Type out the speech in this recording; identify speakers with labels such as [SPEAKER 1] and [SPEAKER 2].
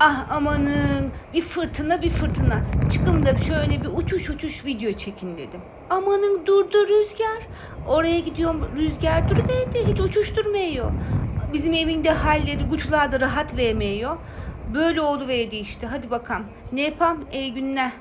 [SPEAKER 1] Ah amanın bir fırtına bir fırtına. çıkın da şöyle bir uçuş uçuş video çekin dedim. Amanın durdu rüzgar. Oraya gidiyorum rüzgar duruverdi hiç uçuşturmuyor. Bizim evinde halleri güçlerde rahat vermiyor. Böyle oluverdi işte hadi bakalım. Ne yapalım iyi günler.